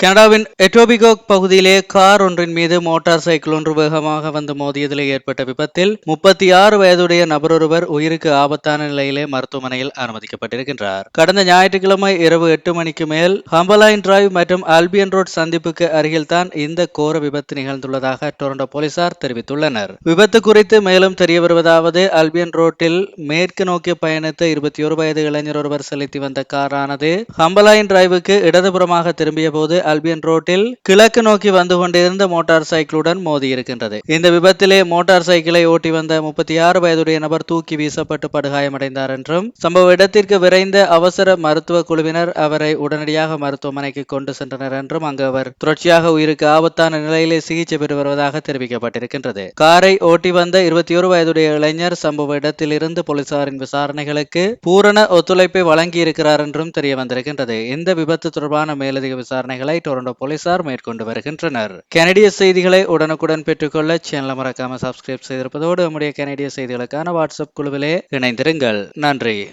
கனடாவின் எட்டோபிகோக் பகுதியிலே கார் ஒன்றின் மீது மோட்டார் சைக்கிள் ஒன்று வேகமாக வந்து மோதியதில் ஏற்பட்ட விபத்தில் முப்பத்தி ஆறு வயதுடைய நபரொருவர் உயிருக்கு ஆபத்தான நிலையிலே மருத்துவமனையில் அனுமதிக்கப்பட்டிருக்கின்றார். கடந்த ஞாயிற்றுக்கிழமை இரவு எட்டு மணிக்கு மேல் ஹம்பலைன் டிரைவ் மற்றும் அல்பியன் ரோட் சந்திப்புக்கு அருகில்தான் இந்த கோர விபத்து நிகழ்ந்துள்ளதாக டொரண்டோ போலீசார் தெரிவித்துள்ளனர். விபத்து குறித்து மேலும் தெரிய வருவதாவது அல்பியன் ரோட்டில் மேற்கு நோக்கி பயணித்த இருபத்தி ஒரு வயது இளைஞர் ஒருவர் செலுத்தி வந்த காரானது ஹம்பலைன் டிரைவுக்கு இடதுபுறமாக திரும்பிய போது அல்பியன் ரோட்டில் கிழக்கு நோக்கி வந்து கொண்டிருந்த மோட்டார் சைக்கிளுடன் மோதியிருக்கின்றது இந்த விபத்திலே மோட்டார் சைக்கிளை ஓட்டி வந்த முப்பத்தி ஆறு வயதுடைய நபர் தூக்கி வீசப்பட்டு படுகாயமடைந்தார் என்றும் சம்பவ இடத்திற்கு விரைந்த அவசர மருத்துவ குழுவினர் அவரை உடனடியாக மருத்துவமனைக்கு கொண்டு சென்றனர் என்றும் அங்கு அவர் தொடர்ச்சியாக உயிருக்கு ஆபத்தான நிலையிலே சிகிச்சை பெற்று வருவதாக தெரிவிக்கப்பட்டிருக்கின்றது. காரை ஓட்டி வந்த இருபத்தி ஒரு வயதுடைய இளைஞர் சம்பவ இடத்தில் இருந்து போலீசாரின் விசாரணைகளுக்கு பூரண ஒத்துழைப்பை வழங்கியிருக்கிறார் என்றும் தெரிய வந்திருக்கின்றது இந்த விபத்து தொடர்பான மேலதிக விசாரணைகளை டொரண்டோ போலீசார் மேற்கொண்டு வருகின்றனர். கனடிய செய்திகளை உடனுக்குடன் பெற்றுக்கொள்ள சேனலை மறக்காம சப்ஸ்கிரைப் செய்திருப்பதோடு நம்முடைய கனடிய செய்திகளுக்கான வாட்ஸ்அப் குழுவிலே இணைந்திருங்கள். நன்றி.